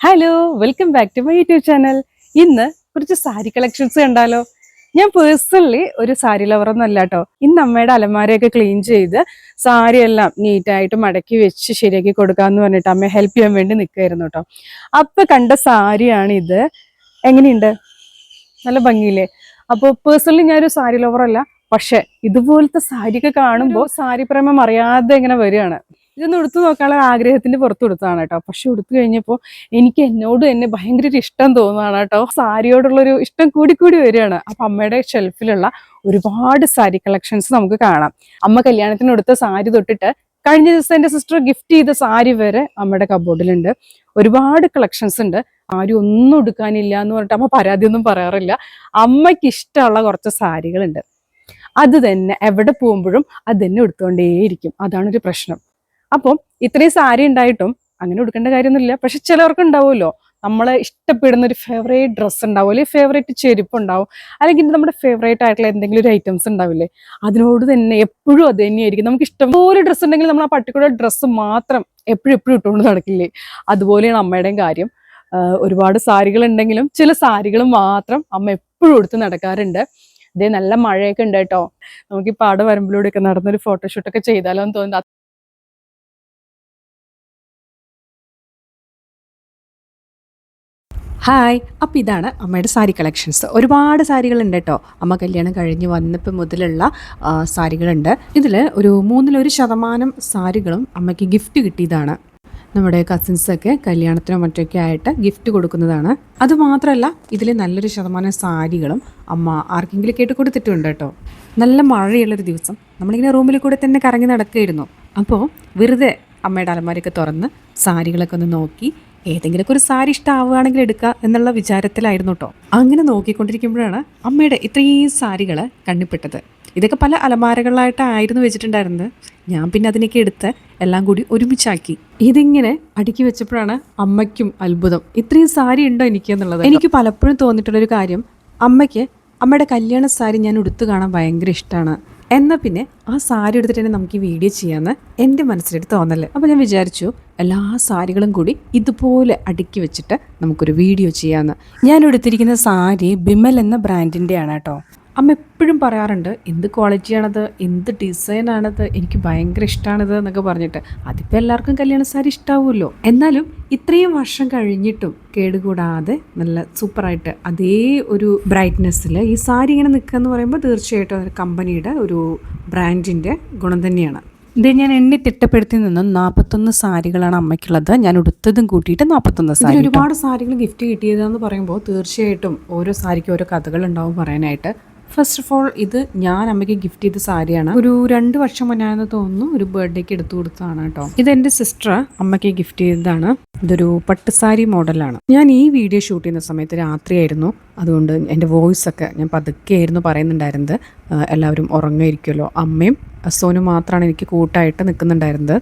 Hello welcome back to my YouTube channel ഇന്ന് കുറച്ച് sari collections കണ്ടാലോ? ഞാൻ പേഴ്സണലി ഒരു സാരി ലവറൊന്നും അല്ല കേട്ടോ ഇന്ന് അമ്മയുടെ അലമാരയൊക്കെ ക്ലീൻ ചെയ്ത് സാരി എല്ലാം നീറ്റായിട്ട് മടക്കി വെച്ച് ശരിയാക്കി കൊടുക്കാന്ന് പറഞ്ഞിട്ട് അമ്മയെ ഹെൽപ്പ് ചെയ്യാൻ വേണ്ടി നിൽക്കുമായിരുന്നു കേട്ടോ അപ്പൊ കണ്ട സാരിയാണ് ഇത്. എങ്ങനെയുണ്ട്? നല്ല ഭംഗിയില്ലേ? അപ്പോൾ പേഴ്സണലി ഞാനൊരു സാരി ലവറല്ല പക്ഷെ ഇതുപോലത്തെ സാരിയൊക്കെ കാണുമ്പോൾ സാരി പ്രേമം അറിയാതെ ഇങ്ങനെ വരികയാണ്. ഇതൊന്ന് ഉടുത്തു നോക്കാനുള്ള ആഗ്രഹത്തിന്റെ പുറത്ത് കൊടുത്തതാണ് കേട്ടോ. പക്ഷെ ഉടുത്തു കഴിഞ്ഞപ്പോൾ എനിക്ക് എന്നോട് തന്നെ ഭയങ്കര ഇഷ്ടം തോന്നുകയാണ് കേട്ടോ. സാരിയോടുള്ള ഒരു ഇഷ്ടം കൂടി കൂടി വരികയാണ്. അപ്പൊ അമ്മയുടെ ഷെൽഫിലുള്ള ഒരുപാട് സാരി കളക്ഷൻസ് നമുക്ക് കാണാം. അമ്മ കല്യാണത്തിന് എടുത്ത സാരി തൊട്ടിട്ട് കഴിഞ്ഞ ദിവസം എന്റെ സിസ്റ്റർ ഗിഫ്റ്റ് ചെയ്ത സാരി വരെ അമ്മയുടെ കബോർഡിലുണ്ട്. ഒരുപാട് കളക്ഷൻസ് ഉണ്ട്. ആരും ഒന്നും എടുക്കാനില്ല എന്ന് പറഞ്ഞിട്ട് അമ്മ പരാതിയൊന്നും പറയാറില്ല. അമ്മയ്ക്ക് ഇഷ്ടമുള്ള കുറച്ച് സാരികളുണ്ട്. അത് തന്നെ എവിടെ പോകുമ്പോഴും അത് തന്നെ എടുത്തുകൊണ്ടേയിരിക്കും അതാണൊരു പ്രശ്നം. അപ്പം ഇത്രയും സാരി ഉണ്ടായിട്ടും അങ്ങനെ എടുക്കേണ്ട കാര്യമൊന്നുമില്ല. പക്ഷെ ചിലവർക്ക് ഉണ്ടാവുമല്ലോ നമ്മളെ ഇഷ്ടപ്പെടുന്ന ഒരു ഫേവറേറ്റ് ഡ്രസ്സ് ഉണ്ടാവും അല്ലെങ്കിൽ ഫേവറേറ്റ് ചെരുപ്പ് ഉണ്ടാവും അല്ലെങ്കിൽ നമ്മുടെ ഫേവറേറ്റ് ആയിട്ടുള്ള എന്തെങ്കിലും ഒരു ഐറ്റംസ് ഉണ്ടാവില്ലേ അതിനോട് തന്നെ എപ്പോഴും അത് തന്നെയായിരിക്കും. നമുക്ക് ഇഷ്ടംപോലെ ഡ്രസ്സ് ഉണ്ടെങ്കിൽ നമ്മൾ ആ പർട്ടിക്കുലർ ഡ്രസ്സ് മാത്രം എപ്പോഴും എപ്പോഴും ഇട്ടുകൊണ്ട് നടക്കില്ലേ? അതുപോലെയാണ് അമ്മയുടെയും കാര്യം. ഒരുപാട് സാരികൾ ഉണ്ടെങ്കിലും ചില സാരികൾ മാത്രം അമ്മ എപ്പോഴും എടുത്ത് നടക്കാറുണ്ട്. ഇതേ നല്ല മഴയൊക്കെ ഉണ്ട് കേട്ടോ. നമുക്ക് ഈ പാട വരമ്പിലൂടെയൊക്കെ നടന്നൊരു ഫോട്ടോഷൂട്ടൊക്കെ ചെയ്താലോ എന്ന് തോന്നുന്നു. ഹായ് അപ്പോൾ ഇതാണ് അമ്മയുടെ സാരി കളക്ഷൻസ് ഒരുപാട് സാരികളുണ്ട് കേട്ടോ. അമ്മ കല്യാണം കഴിഞ്ഞ് വന്നപ്പോൾ മുതലുള്ള സാരികളുണ്ട്. ഇതിൽ ഒരു മൂന്നിലൊരു ശതമാനം സാരികളും അമ്മയ്ക്ക് ഗിഫ്റ്റ് കിട്ടിയതാണ്. നമ്മുടെ കസിൻസൊക്കെ കല്യാണത്തിനോ മറ്റൊക്കെ ആയിട്ട് ഗിഫ്റ്റ് കൊടുക്കുന്നതാണ്. അതുമാത്രമല്ല ഇതിൽ നല്ലൊരു ശതമാനം സാരികളും അമ്മ ആർക്കെങ്കിലും കേട്ട് കൊടുത്തിട്ടുണ്ട് കേട്ടോ. നല്ല മഴയുള്ളൊരു ദിവസം നമ്മളിങ്ങനെ റൂമിൽ കൂടെ തന്നെ കറങ്ങി നടക്കുകയായിരുന്നു. അപ്പോൾ വെറുതെ അമ്മയുടെ അലമാരയൊക്കെ തുറന്ന് സാരികളൊക്കെ ഒന്ന് നോക്കി ഏതെങ്കിലുമൊക്കെ ഒരു സാരി ഇഷ്ടമാവുകയാണെങ്കിൽ എടുക്കുക എന്നുള്ള വിചാരത്തിലായിരുന്നു കേട്ടോ അങ്ങനെ നോക്കിക്കൊണ്ടിരിക്കുമ്പോഴാണ് അമ്മയുടെ ഇത്രയും സാരികൾ കണ്ണിപ്പെട്ടത്. ഇതൊക്കെ പല അലമാരകളിലായിട്ടായിരുന്നു വെച്ചിട്ടുണ്ടായിരുന്നത്. ഞാൻ പിന്നെ അതിനൊക്കെ എടുത്ത് എല്ലാം കൂടി ഒരുമിച്ചാക്കി. ഇതിങ്ങനെ അടുക്കി വെച്ചപ്പോഴാണ് അമ്മയ്ക്കും അത്ഭുതം. ഇത്രയും സാരി ഉണ്ടോ എനിക്ക് എന്നുള്ളത്. എനിക്ക് പലപ്പോഴും തോന്നിയിട്ടുള്ളൊരു കാര്യം അമ്മയ്ക്ക് അമ്മയുടെ കല്യാണ സാരി ഞാൻ ഉടുത്തു കാണാൻ ഭയങ്കര ഇഷ്ടമാണ് എന്നാൽ പിന്നെ ആ സാരി എടുത്തിട്ട് തന്നെ നമുക്ക് ഈ വീഡിയോ ചെയ്യാമെന്ന് എന്റെ മനസ്സിലൊരു തോന്നൽ. അപ്പോൾ ഞാൻ വിചാരിച്ചു എല്ലാ സാരികളും കൂടി ഇതുപോലെ അടുക്കി വെച്ചിട്ട് നമുക്കൊരു വീഡിയോ ചെയ്യാമെന്ന് ഞാൻ എടുത്തിരിക്കുന്ന സാരി ബിമൽ എന്ന ബ്രാൻഡിന്റെയാണ് കേട്ടോ. അമ്മ എപ്പോഴും പറയാറുണ്ട് എന്ത് ക്വാളിറ്റിയാണത് എന്ത് ഡിസൈനാണത് എനിക്ക് ഭയങ്കര ഇഷ്ടമാണിത് എന്നൊക്കെ പറഞ്ഞിട്ട്. അതിപ്പോൾ എല്ലാവർക്കും കല്യാണ സാരി ഇഷ്ടാവുമല്ലോ. എന്നാലും ഇത്രയും വർഷം കഴിഞ്ഞിട്ടും കേടുകൂടാതെ നല്ല സൂപ്പറായിട്ട് അതേ ഒരു ബ്രൈറ്റ്നെസ്സിൽ ഈ സാരി ഇങ്ങനെ നിൽക്കുക എന്ന് പറയുമ്പോൾ തീർച്ചയായിട്ടും ഒരു കമ്പനിയുടെ ഒരു ബ്രാൻഡിന്റെ ഗുണം തന്നെയാണ്. ഇത് ഞാൻ എണ്ണി തിട്ടപ്പെടുത്തി നിന്നും നാൽപ്പത്തൊന്ന് സാരികളാണ് അമ്മയ്ക്കുള്ളത്. ഞാൻ ഉടുത്തതും കൂട്ടിയിട്ട് നാൽപ്പത്തൊന്ന് സാരി ഒരുപാട് സാരികൾ ഗിഫ്റ്റ് കിട്ടിയതെന്ന് പറയുമ്പോൾ തീർച്ചയായിട്ടും ഓരോ സാരിക്കും ഓരോ കഥകൾ ഉണ്ടാവും പറയാനായിട്ട്. ഫസ്റ്റ് ഓഫ് ഓൾ ഇത് ഞാൻ അമ്മയ്ക്ക് ഗിഫ്റ്റ് ചെയ്ത സാരിയാണ്. ഒരു രണ്ട് വർഷം മുന്നാണെന്ന് തോന്നുന്നു ഒരു ബർത്ത്ഡേക്ക് എടുത്തു കൊടുത്തതാണ് കേട്ടോ. ഇത് എന്റെ സിസ്റ്റർ അമ്മയ്ക്ക് ഗിഫ്റ്റ് ചെയ്തതാണ്. ഇതൊരു പട്ടുസാരി മോഡലാണ്. ഞാൻ ഈ വീഡിയോ ഷൂട്ട് ചെയ്യുന്ന സമയത്ത് രാത്രിയായിരുന്നു. അതുകൊണ്ട് എന്റെ വോയിസ് ഒക്കെ ഞാൻ പതുക്കെയായിരുന്നു പറയുന്നുണ്ടായിരുന്നത്. എല്ലാവരും ഉറങ്ങായിരിക്കുമല്ലോ അമ്മയും സോനു മാത്രമാണ് എനിക്ക് കൂട്ടായിട്ട് നിൽക്കുന്നുണ്ടായിരുന്നത്.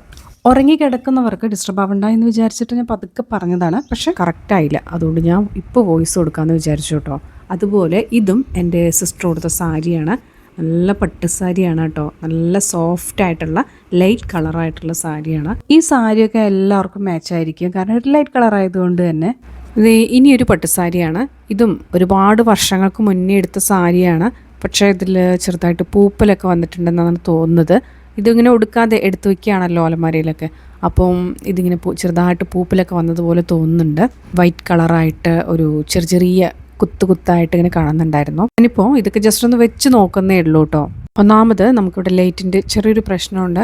ഉറങ്ങി കിടക്കുന്നവർക്ക് ഡിസ്റ്റർബ് ആവണ്ട എന്ന് വിചാരിച്ചിട്ട് ഞാൻ പതുക്കെ പറഞ്ഞതാണ്. പക്ഷെ കറക്റ്റ് ആയില്ല. അതുകൊണ്ട് ഞാൻ ഇപ്പോൾ വോയിസ് കൊടുക്കാമെന്ന് വിചാരിച്ചു കേട്ടോ. അതുപോലെ ഇതും എന്റെ സിസ്റ്റർ കൊടുത്ത സാരിയാണ്. നല്ല പട്ട് സാരിയാണ് കേട്ടോ. നല്ല സോഫ്റ്റ് ആയിട്ടുള്ള ലൈറ്റ് കളറായിട്ടുള്ള സാരിയാണ്. ഈ സാരിയൊക്കെ എല്ലാവർക്കും മാച്ച് ആയിരിക്കും. കാരണം ഒരു ലൈറ്റ് കളർ ആയതുകൊണ്ട് തന്നെ. ഇത് ഇനിയൊരു പട്ടുസാരിയാണ് ഇതും ഒരുപാട് വർഷങ്ങൾക്ക് മുന്നേ എടുത്ത സാരിയാണ്. പക്ഷേ ഇതിൽ ചെറുതായിട്ട് പൂപ്പലൊക്കെ വന്നിട്ടുണ്ടെന്നാണ് തോന്നുന്നത്. ഇതിങ്ങനെ ഉടുക്കാതെ എടുത്തു വയ്ക്കുകയാണല്ലോ അലമാരയിലൊക്കെ. അപ്പം ഇതിങ്ങനെ ചെറുതായിട്ട് പൂപ്പലൊക്കെ വന്നതുപോലെ തോന്നുന്നുണ്ട്. വൈറ്റ് കളറായിട്ട് ഒരു ചെറിയ ചെറിയ കുത്തു കുത്തായിട്ട് ഇങ്ങനെ കാണുന്നുണ്ടായിരുന്നു. ഞാനിപ്പോൾ ഇതൊക്കെ ജസ്റ്റ് ഒന്ന് വെച്ച് നോക്കുന്നേ ഉള്ളൂ കേട്ടോ ഒന്നാമത് നമുക്കിവിടെ ലൈറ്റിന്റെ ചെറിയൊരു പ്രശ്നമുണ്ട്.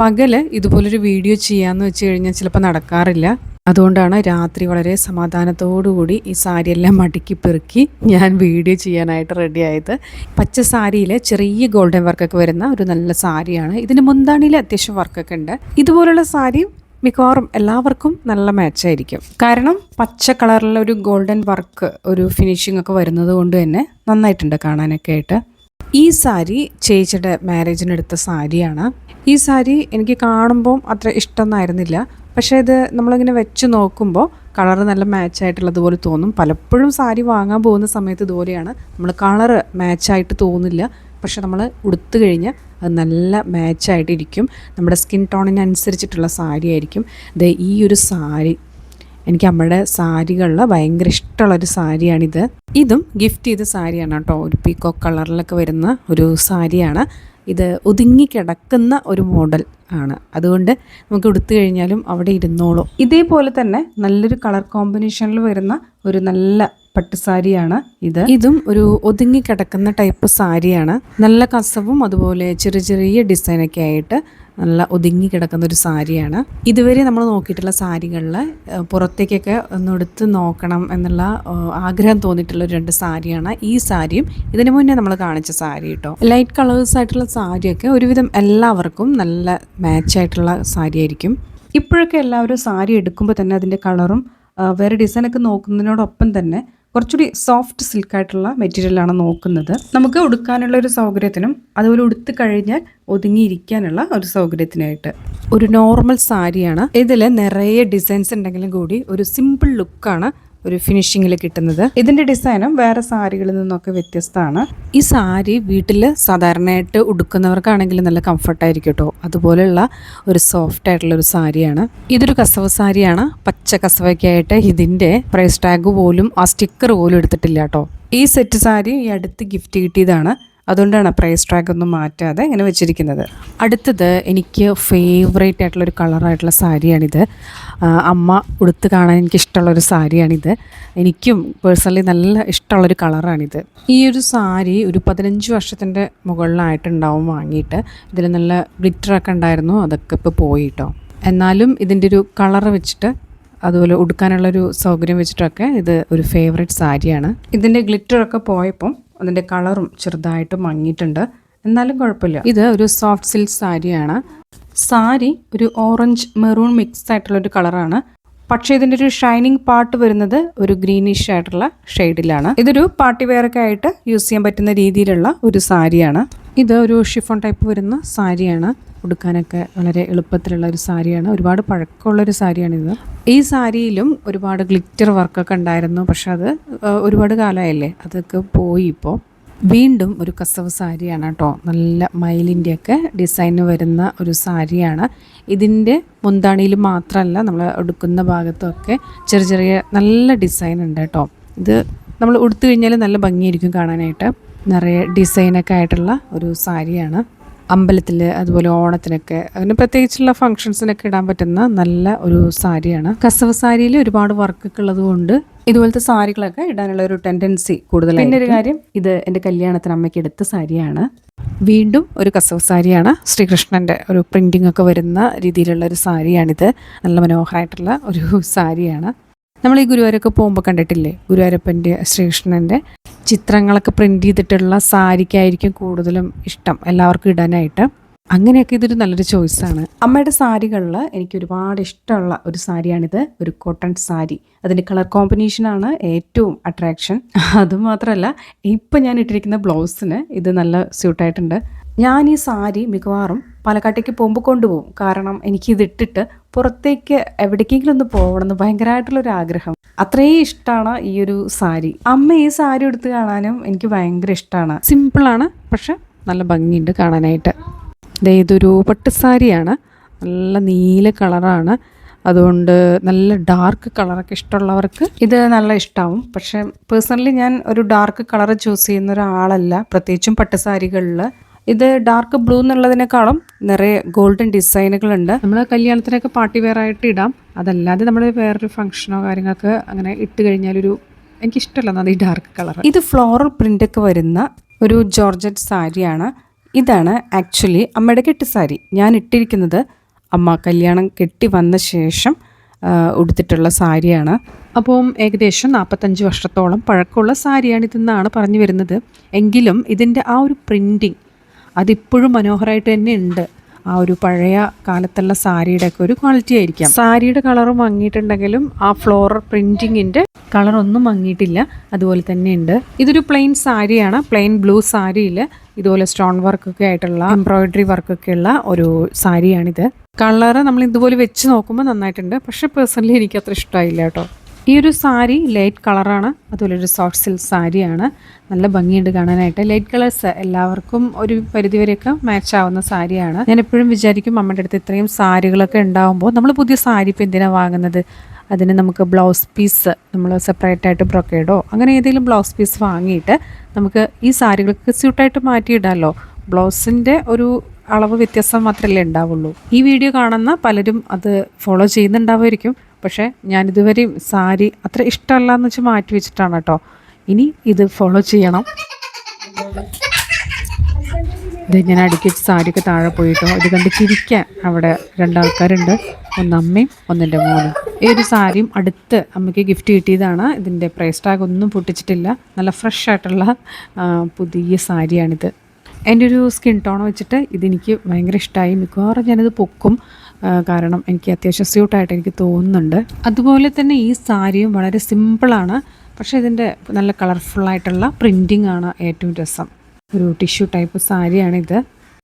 പകൽ ഇതുപോലൊരു വീഡിയോ ചെയ്യാന്ന് വെച്ച് കഴിഞ്ഞാൽ ചിലപ്പോൾ നടക്കാറില്ല. അതുകൊണ്ടാണ് രാത്രി വളരെ സമാധാനത്തോടുകൂടി ഈ സാരിയെല്ലാം മടക്കി പെറുക്കി ഞാൻ വീഡിയോ ചെയ്യാനായിട്ട് റെഡി ആയത്. പച്ച സാരിയിൽ ചെറിയ ഗോൾഡൻ വർക്കൊക്കെ വരുന്ന ഒരു നല്ല സാരിയാണ്. ഇതിന് മുന്താണിയിൽ അത്യാവശ്യം വർക്കൊക്കെ ഉണ്ട്. ഇതുപോലുള്ള സാരി മിക്കവാറും എല്ലാവർക്കും നല്ല മാച്ചായിരിക്കും കാരണം പച്ച കളറിലെ ഒരു ഗോൾഡൻ വർക്ക് ഒരു ഫിനിഷിംഗ് ഒക്കെ വരുന്നത് കൊണ്ട് തന്നെ നന്നായിട്ടുണ്ട് കാണാനൊക്കെ ആയിട്ട്. ഈ സാരി ചേച്ചിയുടെ മാരേജിനെടുത്ത സാരിയാണ്. ഈ സാരി എനിക്ക് കാണുമ്പോൾ അത്ര ഇഷ്ടമൊന്നായിരുന്നില്ല. പക്ഷേ ഇത് നമ്മളിങ്ങനെ വെച്ച് നോക്കുമ്പോൾ കളർ നല്ല മാച്ച് ആയിട്ടുള്ളതുപോലെ തോന്നും. പലപ്പോഴും സാരി വാങ്ങാൻ പോകുന്ന സമയത്ത് ഇതുപോലെയാണ്. നമ്മൾ കളറ് മാച്ചായിട്ട് തോന്നില്ല. പക്ഷെ നമ്മൾ ഉടുത്തു കഴിഞ്ഞാൽ അത് നല്ല മാച്ചായിട്ടിരിക്കും. നമ്മുടെ സ്കിൻ ടോണിനനുസരിച്ചിട്ടുള്ള സാരി ആയിരിക്കും. ഇത് ഈ ഒരു സാരി എനിക്ക് അമ്മയുടെ സാരികളിൽ ഭയങ്കര ഇഷ്ടമുള്ളൊരു സാരിയാണിത്. ഇതും ഗിഫ്റ്റ് ചെയ്ത സാരിയാണ് കേട്ടോ. ഒരു പീക്കോ കളറിലൊക്കെ വരുന്ന ഒരു സാരിയാണ്. ഇത് ഒതുങ്ങി കിടക്കുന്ന ഒരു മോഡൽ ആണ്. അതുകൊണ്ട് നമുക്ക് ഉടുത്തു കഴിഞ്ഞാലും അവിടെ ഇരുന്നോളും. ഇതേപോലെ തന്നെ നല്ലൊരു കളർ കോമ്പിനേഷനിൽ വരുന്ന ഒരു നല്ല പട്ടുസാരിയാണ് ഇത്. ഇതും ഒരു ഒതുങ്ങി കിടക്കുന്ന ടൈപ്പ് സാരിയാണ്. നല്ല കസവും അതുപോലെ ചെറിയ ചെറിയ ഡിസൈനൊക്കെ ആയിട്ട് നല്ല ഒതുങ്ങി കിടക്കുന്ന ഒരു സാരിയാണ്. ഇതുവരെ നമ്മൾ നോക്കിയിട്ടുള്ള സാരികളിൽ പുറത്തേക്കൊക്കെ ഒന്ന് എടുത്ത് നോക്കണം എന്നുള്ള ആഗ്രഹം തോന്നിയിട്ടുള്ള ഒരു രണ്ട് സാരിയാണ് ഈ സാരിയും. ഇതിനു മുന്നേ നമ്മൾ കാണിച്ച സാരി കേട്ടോ ലൈറ്റ് കളേഴ്സ് ആയിട്ടുള്ള സാരിയൊക്കെ ഒരുവിധം എല്ലാവർക്കും നല്ല മാച്ച് ആയിട്ടുള്ള സാരി ആയിരിക്കും ഇപ്പോഴൊക്കെ എല്ലാവരും സാരി എടുക്കുമ്പോൾ തന്നെ അതിന്റെ കളറും വേറെ ഡിസൈനൊക്കെ നോക്കുന്നതിനോടൊപ്പം തന്നെ കുറച്ചുകൂടി സോഫ്റ്റ് സിൽക്കായിട്ടുള്ള മെറ്റീരിയലാണ് നോക്കുന്നത്. നമുക്ക് ഉടുക്കാനുള്ള ഒരു സൗകര്യത്തിനും അതുപോലെ ഉടുത്ത് കഴിഞ്ഞാൽ ഒതുങ്ങിയിരിക്കാനുള്ള ഒരു സൗകര്യത്തിനായിട്ട്. ഒരു നോർമൽ സാരിയാണ്. ഇതിൽ നിറയെ ഡിസൈൻസ് ഉണ്ടെങ്കിലും കൂടി ഒരു സിമ്പിൾ ലുക്കാണ് ഒരു ഫിനിഷിങ്ങിൽ കിട്ടുന്നത്. ഇതിന്റെ ഡിസൈനും വേറെ സാരികളിൽ നിന്നൊക്കെ വ്യത്യസ്തമാണ്. ഈ സാരി വീട്ടിൽ സാധാരണയായിട്ട് ഉടുക്കുന്നവർക്കാണെങ്കിൽ നല്ല കംഫർട്ടായിരിക്കും കേട്ടോ. അതുപോലെയുള്ള ഒരു സോഫ്റ്റ് ആയിട്ടുള്ള ഒരു സാരിയാണ്. ഇതൊരു കസവ സാരിയാണ്. പച്ച കസവൊക്കെ ആയിട്ട് ഇതിന്റെ പ്രൈസ് ടാഗ് പോലും ആ സ്റ്റിക്കർ പോലും എടുത്തിട്ടില്ല കേട്ടോ. ഈ സെറ്റ് സാരി ഈ അടുത്ത് ഗിഫ്റ്റ് കിട്ടിയതാണ്. അതുകൊണ്ടാണ് പ്രൈസ് ട്രാക്ക് ഒന്നും മാറ്റാതെ ഇങ്ങനെ വെച്ചിരിക്കുന്നത്. അടുത്തത് എനിക്ക് ഫേവറേറ്റ് ആയിട്ടുള്ള ഒരു കളറായിട്ടുള്ള സാരിയാണിത്. അമ്മ ഉടുത്ത് കാണാൻ എനിക്ക് ഇഷ്ടമുള്ളൊരു സാരിയാണിത്. എനിക്കും പേഴ്സണലി നല്ല ഇഷ്ടമുള്ളൊരു കളറാണിത് ഈ ഒരു സാരി ഒരു പതിനഞ്ച് വർഷത്തിന്റെ മുകളിലായിട്ടുണ്ടാവും വാങ്ങിയിട്ട്. ഇതിൽ നല്ല ഗ്ലിറ്ററൊക്കെ ഉണ്ടായിരുന്നു അതൊക്കെ ഇപ്പോൾ പോയി കേട്ടോ എന്നാലും ഇതിന്റെ ഒരു കളർ വെച്ചിട്ട് അതുപോലെ ഉടുക്കാനുള്ളൊരു സൗകര്യം വെച്ചിട്ടൊക്കെ ഇത് ഒരു ഫേവറേറ്റ് സാരിയാണ്. ഇതിന്റെ ഗ്ലിറ്ററൊക്കെ പോയപ്പം അതിന്റെ കളറും ചെറുതായിട്ട് മങ്ങിയിട്ടുണ്ട്. എന്നാലും കുഴപ്പമില്ല. ഇത് ഒരു സോഫ്റ്റ് സിൽക്ക് സാരിയാണ്. സാരി ഒരു ഓറഞ്ച് മെറൂൺ മിക്സ് ആയിട്ടുള്ള ഒരു കളറാണ്. പക്ഷേ ഇതിന്റെ ഒരു ഷൈനിങ് പാർട്ട് വരുന്നത് ഒരു ഗ്രീനിഷ് ആയിട്ടുള്ള ഷെയ്ഡിലാണ്. ഇതൊരു പാർട്ടി വെയറൊക്കെ ആയിട്ട് യൂസ് ചെയ്യാൻ പറ്റുന്ന രീതിയിലുള്ള ഒരു സാരിയാണ്. ഇത് ഒരു ഷിഫോൺ ടൈപ്പ് വരുന്ന സാരിയാണ്. ഉടുക്കാനൊക്കെ വളരെ എളുപ്പത്തിലുള്ള ഒരു സാരിയാണ്. ഒരുപാട് പഴക്കമുള്ള ഒരു സാരിയാണിത് ഈ സാരിയിലും ഒരുപാട് ഗ്ലിറ്റർ വർക്കൊക്കെ ഉണ്ടായിരുന്നു. പക്ഷെ അത് ഒരുപാട് കാലമായല്ലേ? അതൊക്കെ പോയി ഇപ്പോൾ വീണ്ടും ഒരു കസവ് സാരിയാണ് കേട്ടോ. നല്ല മയിലിന്റെയൊക്കെ ഡിസൈന് വരുന്ന ഒരു സാരിയാണ്. ഇതിന്റെ മുന്താണിയിൽ മാത്രമല്ല നമ്മൾ ഉടുക്കുന്ന ഭാഗത്തൊക്കെ ചെറിയ ചെറിയ നല്ല ഡിസൈൻ ഉണ്ട് കേട്ടോ. ഇത് നമ്മൾ ഉടുത്തു കഴിഞ്ഞാൽ നല്ല ഭംഗിയായിരിക്കും കാണാനായിട്ട്. നിറയെ ഡിസൈനൊക്കെ ആയിട്ടുള്ള ഒരു സാരിയാണ്. അമ്പലത്തിൽ അതുപോലെ ഓണത്തിനൊക്കെ അങ്ങനെ പ്രത്യേകിച്ചുള്ള ഫംഗ്ഷൻസിനൊക്കെ ഇടാൻ പറ്റുന്ന നല്ല ഒരു സാരിയാണ്. കസവ് സാരിയിൽ ഒരുപാട് വർക്കൊക്കെ ഉള്ളത് കൊണ്ട് ഇതുപോലത്തെ സാരികളൊക്കെ ഇടാനുള്ള ഒരു ടെൻഡൻസി കൂടുതൽ പിന്നെ ഒരു കാര്യം ഇത് എന്റെ കല്യാണത്തിന് അമ്മയ്ക്ക് എടുത്ത സാരിയാണ്. വീണ്ടും ഒരു കസവ് സാരിയാണ്. ശ്രീകൃഷ്ണന്റെ ഒരു പ്രിന്റിംഗ് ഒക്കെ വരുന്ന രീതിയിലുള്ള ഒരു സാരിയാണിത്. നല്ല മനോഹരമായിട്ടുള്ള ഒരു സാരിയാണ്. നമ്മൾ ഈ ഗുരുവായൂരൊക്കെ പോകുമ്പോൾ കണ്ടിട്ടില്ലേ? ഗുരുവായൂരപ്പന്റെ ശ്രീകൃഷ്ണന്റെ ചിത്രങ്ങളൊക്കെ പ്രിന്റ് ചെയ്തിട്ടുള്ള സാരിക്കായിരിക്കും കൂടുതലും ഇഷ്ടം എല്ലാവർക്കും ഇടാനായിട്ട്. അങ്ങനെയൊക്കെ ഇതൊരു നല്ലൊരു ചോയ്സാണ് അമ്മയുടെ സാരികളിൽ എനിക്ക് ഒരുപാട് ഇഷ്ടമുള്ള ഒരു സാരിയാണിത് ഒരു കോട്ടൺ സാരി. അതിന്റെ കളർ കോമ്പിനേഷനാണ് ഏറ്റവും അട്രാക്ഷൻ അതുമാത്രമല്ല ഇപ്പം ഞാൻ ഇട്ടിരിക്കുന്ന ബ്ലൗസിന് ഇത് നല്ല സ്യൂട്ടായിട്ടുണ്ട് ഞാൻ ഈ സാരി മിക്കവാറും പാലക്കാട്ടേക്ക് പോകുമ്പോൾ കൊണ്ടുപോകും. കാരണം എനിക്ക് ഇത് ഇട്ടിട്ട് പുറത്തേക്ക് എവിടേക്കെങ്കിലും ഒന്ന് പോകണമെന്ന് ഭയങ്കരമായിട്ടുള്ളൊരു ആഗ്രഹം അത്രയും ഇഷ്ടമാണ് ഈ ഒരു സാരി. അമ്മ ഈ സാരി എടുത്ത് കാണാനും എനിക്ക് ഭയങ്കര ഇഷ്ടമാണ് സിമ്പിളാണ് പക്ഷെ നല്ല ഭംഗിയുണ്ട് കാണാനായിട്ട്. ഇതൊരു പട്ടുസാരിയാണ് നല്ല നീല കളറാണ്. അതുകൊണ്ട് നല്ല ഡാർക്ക് കളറൊക്കെ ഇഷ്ടമുള്ളവർക്ക് ഇത് നല്ല ഇഷ്ടമാവും പക്ഷെ പേഴ്സണലി ഞാൻ ഒരു ഡാർക്ക് കളർ ചൂസ് ചെയ്യുന്ന ഒരാളല്ല. പ്രത്യേകിച്ചും പട്ടുസാരികളിൽ ഇത് ഡാർക്ക് ബ്ലൂ എന്നുള്ളതിനേക്കാളും നിറയെ ഗോൾഡൻ ഡിസൈനുകളുണ്ട് നമ്മൾ കല്യാണത്തിനൊക്കെ പാർട്ടി വെയർ ആയിട്ട് ഇടാം. അതല്ലാതെ നമ്മൾ വേറൊരു ഫംഗ്ഷനോ കാര്യങ്ങൾക്ക് അങ്ങനെ ഇട്ട് കഴിഞ്ഞാൽ ഒരു എനിക്ക് എനിക്കിഷ്ടമല്ല ഈ ഡാർക്ക് കളർ ഇത് ഫ്ലോറൽ പ്രിന്റ് ഒക്കെ വരുന്ന ഒരു ജോർജറ്റ് സാരിയാണ്. ഇതാണ് ആക്ച്വലി അമ്മയുടെ കെട്ടി സാരി. ഞാൻ ഇട്ടിരിക്കുന്നത് അമ്മ കല്യാണം കെട്ടി വന്ന ശേഷം ഉടുത്തിട്ടുള്ള സാരിയാണ്. അപ്പം ഏകദേശം നാൽപ്പത്തഞ്ച് വർഷത്തോളം പഴക്കമുള്ള സാരിയാണ് ഇതെന്നാണ് പറഞ്ഞു വരുന്നത്. എങ്കിലും ഇതിന്റെ ആ ഒരു പ്രിന്റിങ് അതിപ്പോഴും മനോഹരമായിട്ട് തന്നെ ഉണ്ട്. ആ ഒരു പഴയ കാലത്തുള്ള സാരിയുടെ ഒക്കെ ഒരു ക്വാളിറ്റി ആയിരിക്കാം. സാരിയുടെ കളർ മങ്ങിയിട്ടുണ്ടെങ്കിലും ആ ഫ്ലോറൽ കളർ ഒന്നും മങ്ങിയിട്ടില്ല. അതുപോലെ തന്നെ ഉണ്ട്. ഇതൊരു പ്ലെയിൻ സാരിയാണ്. പ്ലെയിൻ ബ്ലൂ സാരിയിൽ ഇതുപോലെ സ്റ്റോൺ വർക്കൊക്കെ ആയിട്ടുള്ള എംബ്രോയിഡറി വർക്കൊക്കെ ഉള്ള ഒരു സാരിയാണിത്. കളറ് നമ്മൾ ഇതുപോലെ വെച്ച് നോക്കുമ്പോൾ നന്നായിട്ടുണ്ട്. പക്ഷെ പേഴ്സണലി എനിക്ക് അത്ര ഇഷ്ടമായില്ല കേട്ടോ. ഈ ഒരു സാരി ലൈറ്റ് കളറാണ് അതുപോലെ ഒരു സോഫ്റ്റ് സിൽക്ക് സാരിയാണ്. നല്ല ഭംഗിയുണ്ട് കാണാനായിട്ട്. ലൈറ്റ് കളേഴ്സ് എല്ലാവർക്കും ഒരു പരിധിവരെയൊക്കെ മാച്ച് ആവുന്ന സാരിയാണ്. ഞാൻ എപ്പോഴും വിചാരിക്കും അമ്മയുടെ അടുത്ത് ഇത്രയും സാരികളൊക്കെ ഉണ്ടാകുമ്പോൾ നമ്മൾ പുതിയ സാരി ഇപ്പം എന്തിനാണ് വാങ്ങുന്നത്? അതിന് നമുക്ക് ബ്ലൗസ് പീസ് നമ്മൾ സെപ്പറേറ്റ് ആയിട്ട് ബ്രൊക്കേഡോ അങ്ങനെ ഏതെങ്കിലും ബ്ലൗസ് പീസ് വാങ്ങിയിട്ട് നമുക്ക് ഈ സാരികൾക്ക് സ്യൂട്ടായിട്ട് മാറ്റിയിടാമല്ലോ ബ്ലൗസിന്റെ ഒരു അളവ് വ്യത്യാസം മാത്രമല്ലേ ഉണ്ടാവുള്ളൂ. ഈ വീഡിയോ കാണുന്ന പലരും അത് ഫോളോ ചെയ്യുന്നുണ്ടാവുമായിരിക്കും. പക്ഷേ ഞാനിതുവരെയും സാരി അത്ര ഇഷ്ടമല്ല എന്ന് വെച്ച് മാറ്റി വെച്ചിട്ടാണ് കേട്ടോ. ഇനി ഇത് ഫോളോ ചെയ്യണം. ഇത് ഞാൻ അടുക്കി വെച്ച് സാരിയൊക്കെ താഴെ പോയിട്ടോ. ഇത് കണ്ട് ചിരിക്കാൻ അവിടെ രണ്ടാൾക്കാരുണ്ട്. ഒന്ന് അമ്മയും ഒന്നെന്റെ മോനും ഈ ഒരു സാരിയും അടുത്ത് അമ്മയ്ക്ക് ഗിഫ്റ്റ് കിട്ടിയതാണ്. ഇതിന്റെ പ്രൈസ് ടാഗ് ഒന്നും പൊട്ടിച്ചിട്ടില്ല. നല്ല ഫ്രഷ് ആയിട്ടുള്ള പുതിയ സാരിയാണിത്. എന്റെ ഒരു സ്കിൻ ടോൺ വെച്ചിട്ട് ഇതെനിക്ക് ഭയങ്കര ഇഷ്ടമായി മിക്കവാറും ഞാനിത് പൊക്കും. കാരണം എനിക്ക് അത്യാവശ്യം സ്യൂട്ടായിട്ട് എനിക്ക് തോന്നുന്നുണ്ട്. അതുപോലെ തന്നെ ഈ സാരിയും വളരെ സിമ്പിളാണ്. പക്ഷേ ഇതിന്റെ നല്ല കളർഫുള്ളായിട്ടുള്ള പ്രിന്റിംഗ് ആണ് ഏറ്റവും രസം. ഒരു ടിഷ്യൂ ടൈപ്പ് സാരിയാണിത്.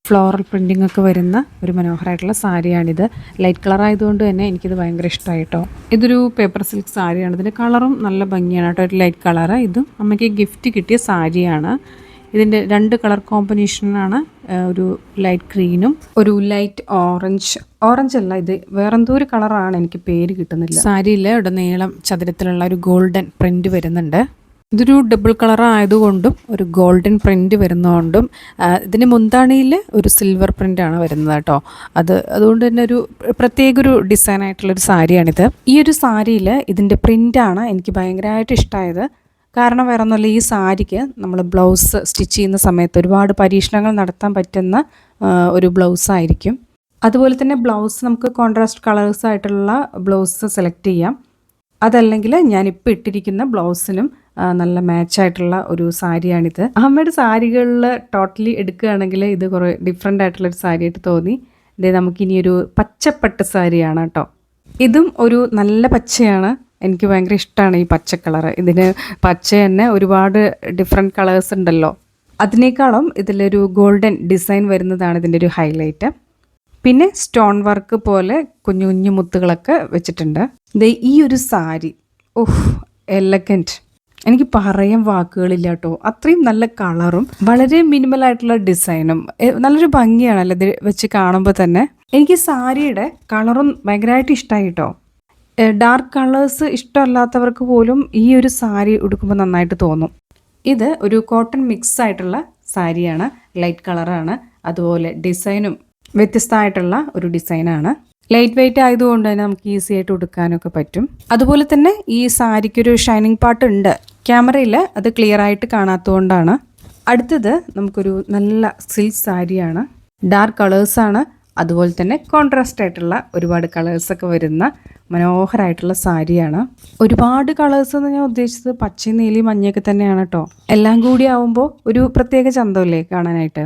ഫ്ലോറൽ പ്രിന്റിംഗ് ഒക്കെ വരുന്ന ഒരു മനോഹരമായിട്ടുള്ള സാരിയാണിത്. ലൈറ്റ് കളർ ആയതുകൊണ്ട് തന്നെ എനിക്കിത് ഭയങ്കര ഇഷ്ടമായി കേട്ടോ ഇതൊരു പേപ്പർ സിൽക്ക് സാരിയാണ്. ഇതിന്റെ കളറും നല്ല ഭംഗിയാണ് കേട്ടോ ഒരു ലൈറ്റ് കളറ്. ഇതും അമ്മയ്ക്ക് ഗിഫ്റ്റ് കിട്ടിയ സാരിയാണ്. ഇതിന്റെ രണ്ട് കളർ കോമ്പിനേഷനാണ് ഒരു ലൈറ്റ് ഗ്രീനും ഒരു ലൈറ്റ് ഓറഞ്ച് ഓറഞ്ച് അല്ല ഇത് വേറെന്തോ ഒരു കളറാണ് എനിക്ക് പേര് കിട്ടുന്നില്ല. സാരിയിൽ ഇവിടെ നീളം ചതുരത്തിലുള്ള ഒരു ഗോൾഡൻ പ്രിന്റ് വരുന്നുണ്ട്. ഇതൊരു ഡബിൾ കളർ ആയതുകൊണ്ടും ഒരു ഗോൾഡൻ പ്രിന്റ് വരുന്നതുകൊണ്ടും ഇതിന് മുന്താണിയിൽ ഒരു സിൽവർ പ്രിന്റ് ആണ് വരുന്നത് കേട്ടോ. അത് അതുകൊണ്ട് തന്നെ ഒരു പ്രത്യേക ഒരു ഡിസൈൻ ആയിട്ടുള്ളൊരു സാരിയാണിത്. ഈ ഒരു സാരിയിൽ ഇതിന്റെ പ്രിന്റാണ് എനിക്ക് ഭയങ്കരമായിട്ട് ഇഷ്ടമായത് കാരണം വേറെ ഒന്നുമില്ല ഈ സാരിക്ക് നമ്മൾ ബ്ലൗസ് സ്റ്റിച്ച് ചെയ്യുന്ന സമയത്ത് ഒരുപാട് പരീക്ഷണങ്ങൾ നടത്താൻ പറ്റുന്ന ഒരു ബ്ലൗസ് ആയിരിക്കും. അതുപോലെ തന്നെ ബ്ലൗസ് നമുക്ക് കോൺട്രാസ്റ്റ് കളേഴ്സ് ആയിട്ടുള്ള ബ്ലൗസ് സെലക്ട് ചെയ്യാം. അതല്ലെങ്കിൽ ഞാനിപ്പോൾ ഇട്ടിരിക്കുന്ന ബ്ലൗസിനും നല്ല മാച്ചായിട്ടുള്ള ഒരു സാരിയാണിത്. അമ്മയുടെ സാരികളിൽ ടോട്ടലി എടുക്കുകയാണെങ്കിൽ ഇത് കുറേ ഡിഫറെന്റ് ആയിട്ടുള്ളൊരു സാരിയായിട്ട് തോന്നി. ഇത് നമുക്കിനി ഒരു പച്ചപ്പട്ട് സാരിയാണ് കേട്ടോ. ഇതും ഒരു നല്ല പച്ചയാണ്. എനിക്ക് ഭയങ്കര ഇഷ്ടമാണ് ഈ പച്ച കളർ ഇതിന് പച്ച തന്നെ ഒരുപാട് ഡിഫറെന്റ് കളേഴ്സ് ഉണ്ടല്ലോ. അതിനേക്കാളും ഇതിലൊരു ഗോൾഡൻ ഡിസൈൻ വരുന്നതാണ് ഇതിന്റെ ഒരു ഹൈലൈറ്റ് പിന്നെ സ്റ്റോൺ വർക്ക് പോലെ കുഞ്ഞു കുഞ്ഞു മുത്തുകളൊക്കെ വെച്ചിട്ടുണ്ട്. ദേ ഈ ഒരു സാരി. ഓഹ് എലഗന്റ് എനിക്ക് പറയാൻ വാക്കുകളില്ല കേട്ടോ. അത്രയും നല്ല കളറും വളരെ മിനിമൽ ആയിട്ടുള്ള ഡിസൈനും നല്ലൊരു ഭംഗിയാണല്ലോ ഇത് വെച്ച് കാണുമ്പോൾ തന്നെ. എനിക്ക് സാരിയുടെ കളറും ഭയങ്കരമായിട്ട് ഇഷ്ടമായി കേട്ടോ. ഡാർക്ക് കളേഴ്സ് ഇഷ്ടമല്ലാത്തവർക്ക് പോലും ഈ ഒരു സാരി ഉടുക്കുമ്പോൾ നന്നായിട്ട് തോന്നും. ഇത് ഒരു കോട്ടൺ മിക്സ് ആയിട്ടുള്ള സാരിയാണ്. ലൈറ്റ് കളറാണ് അതുപോലെ ഡിസൈനും വ്യത്യസ്തമായിട്ടുള്ള ഒരു ഡിസൈനാണ് ലൈറ്റ് വെയിറ്റ് ആയതുകൊണ്ട് തന്നെ നമുക്ക് ഈസി ആയിട്ട് ഉടുക്കാനൊക്കെ പറ്റും. അതുപോലെ തന്നെ ഈ സാരിക്കൊരു ഷൈനിങ് പാർട്ട് ഉണ്ട്. ക്യാമറയിൽ അത് ക്ലിയർ ആയിട്ട് കാണാത്തതുകൊണ്ടാണ്. അടുത്തത് നമുക്കൊരു നല്ല സിൽക്ക് സാരിയാണ്. ഡാർക്ക് കളേഴ്സാണ് അതുപോലെ തന്നെ കോൺട്രാസ്റ്റ് ആയിട്ടുള്ള ഒരുപാട് കളേഴ്സൊക്കെ വരുന്ന മനോഹരമായിട്ടുള്ള സാരിയാണ്. ഒരുപാട് കളേഴ്സ് എന്ന് ഞാൻ ഉദ്ദേശിച്ചത് പച്ച നീലി മഞ്ഞയൊക്കെ തന്നെയാണ് കേട്ടോ എല്ലാം കൂടി ആവുമ്പോൾ ഒരു പ്രത്യേക ചന്തമല്ലേ കാണാനായിട്ട്?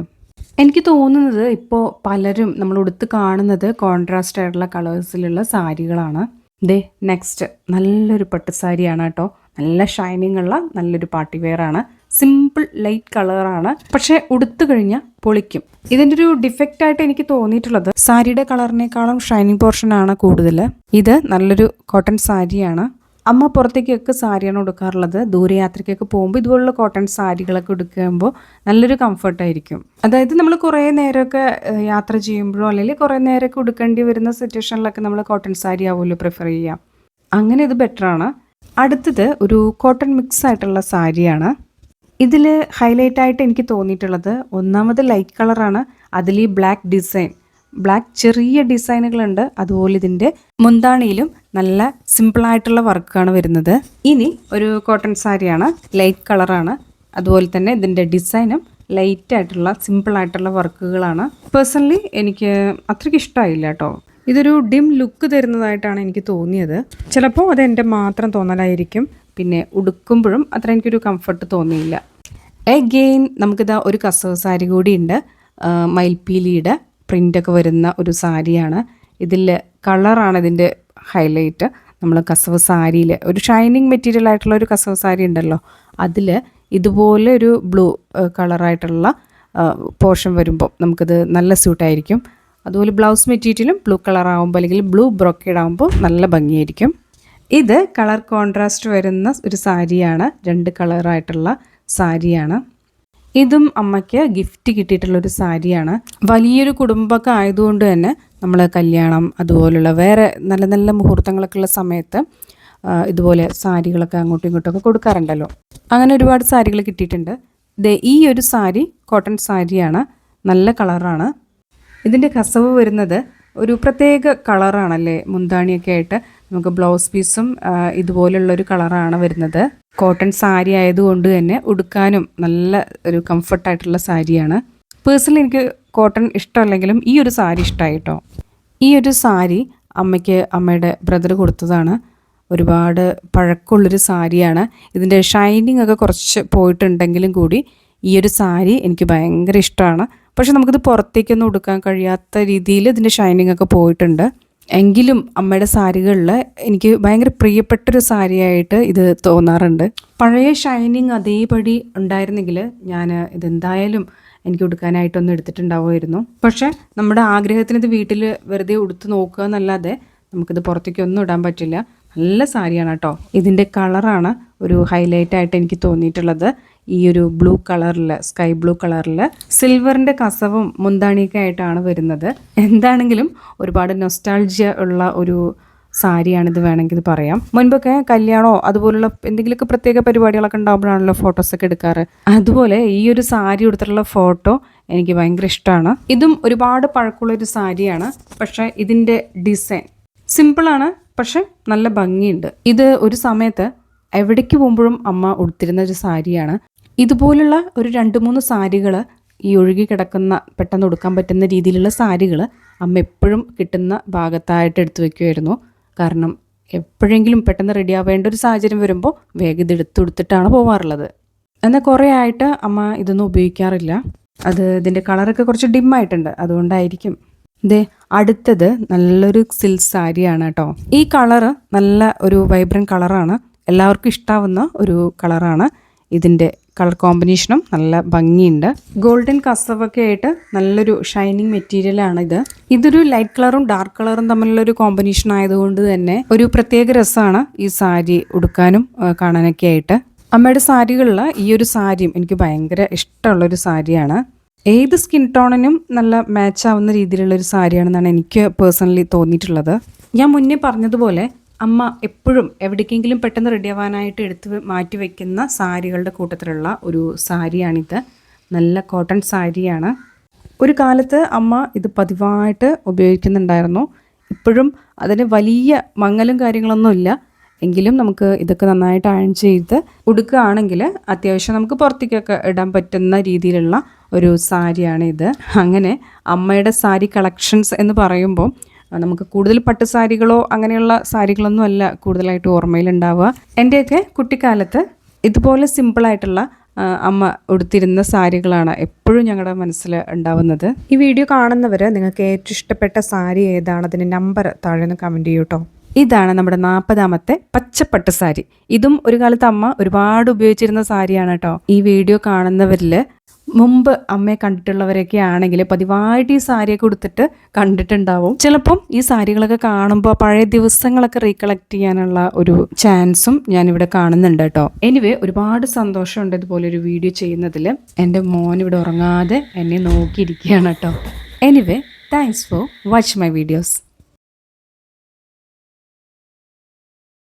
എനിക്ക് തോന്നുന്നത് ഇപ്പോൾ പലരും നമ്മൾ ഉടുത്ത് കാണുന്നത് കോൺട്രാസ്റ്റ് ആയിട്ടുള്ള കളേഴ്സിലുള്ള സാരികളാണ്. ദേ നെക്സ്റ്റ് നല്ലൊരു പട്ട് സാരിയാണ് കേട്ടോ നല്ല ഷൈനിങ് ഉള്ള നല്ലൊരു പാർട്ടി വെയർ ആണ്. സിമ്പിൾ ലൈറ്റ് കളറാണ്. പക്ഷെ ഉടുത്തു കഴിഞ്ഞാൽ പൊളിക്കും. ഇതിന്റെ ഒരു ഡിഫക്റ്റ് ആയിട്ട് എനിക്ക് തോന്നിയിട്ടുള്ളത് സാരിയുടെ കളറിനേക്കാളും ഷൈനിങ് പോർഷൻ ആണ് കൂടുതൽ. ഇത് നല്ലൊരു കോട്ടൺ സാരിയാണ്. അമ്മ പുറത്തേക്കൊക്കെ സാരിയാണ് ഉടുക്കാറുള്ളത്. ദൂരയാത്രയ്ക്കൊക്കെ പോകുമ്പോൾ ഇതുപോലുള്ള കോട്ടൺ സാരികളൊക്കെ ഉടുക്കുമ്പോൾ നല്ലൊരു കംഫർട്ടായിരിക്കും. അതായത് നമ്മൾ കുറേ നേരമൊക്കെ യാത്ര ചെയ്യുമ്പോഴോ അല്ലെങ്കിൽ കുറേ നേരമൊക്കെ ഉടുക്കേണ്ടി വരുന്ന സിറ്റുവേഷനിലൊക്കെ നമ്മൾ കോട്ടൺ സാരി ആവുമല്ലോ പ്രിഫർ ചെയ്യാം അങ്ങനെ ഇത് ബെറ്ററാണ്. അടുത്തത് ഒരു കോട്ടൺ മിക്സ് ആയിട്ടുള്ള സാരിയാണ്. ഇതിൽ ഹൈലൈറ്റ് ആയിട്ട് എനിക്ക് തോന്നിയിട്ടുള്ളത് ഒന്നാമത് ലൈറ്റ് കളറാണ് അതിൽ ഈ ബ്ലാക്ക് ഡിസൈൻ ബ്ലാക്ക് ചെറിയ ഡിസൈനുകളുണ്ട് അതുപോലെ ഇതിന്റെ മുന്താണിയിലും നല്ല സിമ്പിളായിട്ടുള്ള വർക്കാണ് വരുന്നത്. ഇനി ഒരു കോട്ടൺ സാരിയാണ് ലൈറ്റ് കളറാണ് അതുപോലെ തന്നെ ഇതിന്റെ ഡിസൈനും ലൈറ്റ് ആയിട്ടുള്ള സിമ്പിൾ ആയിട്ടുള്ള വർക്കുകളാണ് പേഴ്സണലി എനിക്ക് അത്രയ്ക്ക് ഇഷ്ടമായില്ല കേട്ടോ ഇതൊരു ഡിം ലുക്ക് തരുന്നതായിട്ടാണ് എനിക്ക് തോന്നിയത്. ചിലപ്പോൾ അത് എന്റെ മാത്രം തോന്നലായിരിക്കും. പിന്നെ ഉടുക്കുമ്പോഴും അത്ര എനിക്കൊരു കംഫർട്ട് തോന്നിയില്ല. എഗെയിൻ നമുക്കിതാ ഒരു കസവ് സാരി കൂടിയുണ്ട്. മയിൽപ്പീലിയുടെ പ്രിന്റൊക്കെ വരുന്ന ഒരു സാരിയാണ്. ഇതിൽ കളറാണ് ഇതിന്റെ ഹൈലൈറ്റ് നമ്മൾ കസവ് സാരിയിൽ ഒരു ഷൈനിങ് മെറ്റീരിയൽ ആയിട്ടുള്ള ഒരു കസവ് സാരി ഉണ്ടല്ലോ. അതിൽ ഇതുപോലെ ഒരു ബ്ലൂ കളറായിട്ടുള്ള പോർഷൻ വരുമ്പോൾ നമുക്കിത് നല്ല സ്യൂട്ടായിരിക്കും അതുപോലെ ബ്ലൗസ് മെറ്റീരിയലും ബ്ലൂ കളർ ആകുമ്പോൾ അല്ലെങ്കിൽ ബ്ലൂ ബ്രോക്കേഡ് ആകുമ്പോൾ നല്ല ഭംഗിയായിരിക്കും. ഇത് കളർ കോൺട്രാസ്റ്റ് വരുന്ന ഒരു സാരിയാണ്. രണ്ട് കളറായിട്ടുള്ള സാരിയാണ്. ഇതും അമ്മയ്ക്ക് ഗിഫ്റ്റ് കിട്ടിയിട്ടുള്ളൊരു സാരിയാണ്. വലിയൊരു കുടുംബമൊക്കെ ആയതുകൊണ്ട് തന്നെ നമ്മൾ കല്യാണം അതുപോലുള്ള വേറെ നല്ല നല്ല മുഹൂർത്തങ്ങളൊക്കെ ഉള്ള സമയത്ത് ഇതുപോലെ സാരികളൊക്കെ അങ്ങോട്ടും ഇങ്ങോട്ടും ഒക്കെ കൊടുക്കാറുണ്ടല്ലോ. അങ്ങനെ ഒരുപാട് സാരികൾ കിട്ടിയിട്ടുണ്ട്. ഈ ഒരു സാരി കോട്ടൺ സാരിയാണ്. നല്ല കളറാണ്. ഇതിന്റെ കസവ് വരുന്നത് ഒരു പ്രത്യേക കളറാണല്ലേ മുന്താണിയൊക്കെ ആയിട്ട്. നമുക്ക് ബ്ലൗസ് പീസും ഇതുപോലുള്ളൊരു കളറാണ് വരുന്നത്. കോട്ടൺ സാരി ആയതുകൊണ്ട് തന്നെ ഉടുക്കാനും നല്ല ഒരു കംഫർട്ടായിട്ടുള്ള സാരിയാണ്. പേഴ്സണലി എനിക്ക് കോട്ടൺ ഇഷ്ടമല്ലെങ്കിലും ഈ ഒരു സാരി ഇഷ്ടമായിട്ടോ ഈ ഒരു സാരി അമ്മയ്ക്ക് അമ്മയുടെ ബ്രദർ കൊടുത്തതാണ്. ഒരുപാട് പഴക്കമുള്ളൊരു സാരിയാണ്. ഇതിന്റെ ഷൈനിങ് ഒക്കെ കുറച്ച് പോയിട്ടുണ്ടെങ്കിലും കൂടി ഈ ഒരു സാരി എനിക്ക് ഭയങ്കര ഇഷ്ടമാണ്. പക്ഷെ നമുക്കിത് പുറത്തേക്കൊന്നും ഉടുക്കാൻ കഴിയാത്ത രീതിയിൽ ഇതിന്റെ ഷൈനിങ് ഒക്കെ പോയിട്ടുണ്ട്. എങ്കിലും അമ്മയുടെ സാരികളിൽ എനിക്ക് ഭയങ്കര പ്രിയപ്പെട്ടൊരു സാരിയായിട്ട് ഇത് തോന്നാറുണ്ട്. പഴയ ഷൈനിങ് അതേപടി ഉണ്ടായിരുന്നെങ്കിൽ ഞാൻ ഇതെന്തായാലും എനിക്ക് ഉടുക്കാനായിട്ടൊന്നും എടുത്തിട്ടുണ്ടാവുമായിരുന്നു. പക്ഷേ നമ്മുടെ ആഗ്രഹത്തിന് ഇത് വീട്ടിൽ വെറുതെ ഉടുത്ത് നോക്കുക എന്നല്ലാതെ നമുക്കിത് പുറത്തേക്കൊന്നും ഇടാൻ പറ്റില്ല. നല്ല സാരിയാണ് കേട്ടോ. ഇതിന്റെ കളറാണ് ഒരു ഹൈലൈറ്റ് ആയിട്ട് എനിക്ക് തോന്നിയിട്ടുള്ളത്. ഈ ഒരു ബ്ലൂ കളറിൽ സ്കൈ ബ്ലൂ കളറിൽ സിൽവറിന്റെ കസവും മുന്താണിയൊക്കെ ആയിട്ടാണ് വരുന്നത്. എന്താണെങ്കിലും ഒരുപാട് നൊസ്റ്റാൾജിയ ഉള്ള ഒരു സാരിയാണിത് വേണമെങ്കിൽ പറയാം. മുൻപൊക്കെ കല്യാണമോ അതുപോലുള്ള എന്തെങ്കിലുമൊക്കെ പ്രത്യേക പരിപാടികളൊക്കെ ഉണ്ടാകുമ്പോഴാണല്ലോ ഫോട്ടോസൊക്കെ എടുക്കാറ്. അതുപോലെ ഈ ഒരു സാരി എടുത്തിട്ടുള്ള ഫോട്ടോ എനിക്ക് ഭയങ്കര ഇഷ്ടമാണ്. ഇതും ഒരുപാട് പഴക്കമുള്ള ഒരു സാരിയാണ് പക്ഷേ ഇതിന്റെ ഡിസൈൻ സിമ്പിളാണ് പക്ഷെ നല്ല ഭംഗിയുണ്ട്. ഇത് ഒരു സമയത്ത് എവിടേക്ക് പോകുമ്പോഴും അമ്മ ഉടുത്തിരുന്ന ഒരു സാരിയാണ്. ഇതുപോലുള്ള ഒരു രണ്ട് മൂന്ന് സാരികൾ ഈ ഒഴുകി കിടക്കുന്ന പെട്ടെന്ന് ഉടുക്കാൻ പറ്റുന്ന രീതിയിലുള്ള സാരികൾ അമ്മ എപ്പോഴും കിട്ടുന്ന ഭാഗത്തായിട്ട് എടുത്തു വെക്കുമായിരുന്നു കാരണം എപ്പോഴെങ്കിലും പെട്ടെന്ന് റെഡി ആവേണ്ട ഒരു സാഹചര്യം വരുമ്പോൾ വേഗം എടുത്ത് കൊടുത്തിട്ടാണ് പോവാറുള്ളത്. എന്നാൽ കുറേ ആയിട്ട് അമ്മ ഇതൊന്നും ഉപയോഗിക്കാറില്ല. അത് ഇതിന്റെ കളറൊക്കെ കുറച്ച് ഡിം ഡിമ്മായിട്ടുണ്ട് അതുകൊണ്ടായിരിക്കും. ദേ അടുത്തത് നല്ലൊരു സിൽക്ക് സാരിയാണ് കേട്ടോ. ഈ കളറ് നല്ല ഒരു വൈബ്രന്റ് കളറാണ് എല്ലാവർക്കും ഇഷ്ടാവുന്ന ഒരു കളറാണ് ഇതിന്റെ കളർ കോമ്പിനേഷനും നല്ല ഭംഗിയുണ്ട്. ഗോൾഡൻ കസവൊക്കെ ആയിട്ട് നല്ലൊരു ഷൈനിങ് മെറ്റീരിയൽ ആണ് ഇത്. ഇതൊരു ലൈറ്റ് കളറും ഡാർക്ക് കളറും തമ്മിലുള്ള ഒരു കോമ്പിനേഷൻ ആയതുകൊണ്ട് തന്നെ ഒരു പ്രത്യേക രസമാണ് ഈ സാരി ഉടുക്കാനും കാണാനൊക്കെ ആയിട്ട്. അമ്മയുടെ സാരികളിൽ ഈ ഒരു സാരിയും എനിക്ക് ഭയങ്കര ഇഷ്ടമുള്ളൊരു സാരിയാണ്. ഏത് സ്കിൻ ടോണിനും നല്ല മാച്ച് ആവുന്ന രീതിയിലുള്ള ഒരു സാരിയാണെന്നാണ് എനിക്ക് പേഴ്സണലി തോന്നിയിട്ടുള്ളത്. ഞാൻ മുന്നേ പറഞ്ഞതുപോലെ അമ്മ എപ്പോഴും എവിടേക്കെങ്കിലും പെട്ടെന്ന് റെഡി ആവാനായിട്ട് എടുത്ത് മാറ്റി വയ്ക്കുന്ന സാരികളുടെ കൂട്ടത്തിലുള്ള ഒരു സാരിയാണിത്. നല്ല കോട്ടൺ സാരിയാണ്. ഒരു കാലത്ത് അമ്മ ഇത് പതിവായിട്ട് ഉപയോഗിക്കുന്നുണ്ടായിരുന്നു. ഇപ്പോഴും അതിന് വലിയ മങ്ങലും കാര്യങ്ങളൊന്നുമില്ല. എങ്കിലും നമുക്ക് ഇതൊക്കെ നന്നായിട്ട് അയൺ ചെയ്ത് ഉടുക്കുകയാണെങ്കിൽ അത്യാവശ്യം നമുക്ക് പുറത്തേക്കൊക്കെ ഇടാൻ പറ്റുന്ന രീതിയിലുള്ള ഒരു സാരിയാണ് ഇത് അങ്ങനെ അമ്മയുടെ സാരി കളക്ഷൻസ് എന്ന് പറയുമ്പോൾ നമുക്ക് കൂടുതൽ പട്ട് സാരികളോ അങ്ങനെയുള്ള സാരികളൊന്നും അല്ല കൂടുതലായിട്ട് ഓർമ്മയിലുണ്ടാവുക. എന്റെയൊക്കെ കുട്ടിക്കാലത്ത് ഇതുപോലെ സിമ്പിളായിട്ടുള്ള അമ്മ ഉടുത്തിരുന്ന സാരികളാണ് എപ്പോഴും ഞങ്ങളുടെ മനസ്സിൽ ഉണ്ടാവുന്നത്. ഈ വീഡിയോ കാണുന്നവർ നിങ്ങൾക്ക് ഏറ്റവും ഇഷ്ടപ്പെട്ട സാരി ഏതാണ്? അതിന്റെ നമ്പർ താഴെ നിന്ന് കമന്റ് ചെയ്യൂ കേട്ടോ ഇതാണ് നമ്മുടെ നാൽപ്പതാമത്തെ പച്ചപ്പട്ട് സാരി. ഇതും ഒരു കാലത്ത് അമ്മ ഒരുപാട് ഉപയോഗിച്ചിരുന്ന സാരിയാണ് കേട്ടോ. ഈ വീഡിയോ കാണുന്നവരിൽ മുമ്പ് അമ്മയെ കണ്ടിട്ടുള്ളവരൊക്കെ ആണെങ്കിൽ പതിവായിട്ട് ഈ സാരിയൊക്കെ കൊടുത്തിട്ട് കണ്ടിട്ടുണ്ടാവും. ചിലപ്പം ഈ സാരികളൊക്കെ കാണുമ്പോൾ പഴയ ദിവസങ്ങളൊക്കെ റീകളക്ട് ചെയ്യാനുള്ള ഒരു ചാൻസും ഞാനിവിടെ കാണുന്നുണ്ട് കേട്ടോ. എനിവേ ഒരുപാട് സന്തോഷമുണ്ട് ഇതുപോലെ ഒരു വീഡിയോ ചെയ്യുന്നതിൽ എന്റെ മോൻ ഇവിടെ ഉറങ്ങാതെ എന്നെ നോക്കിയിരിക്കുകയാണ് കേട്ടോ. Anyway thanks for watch my videos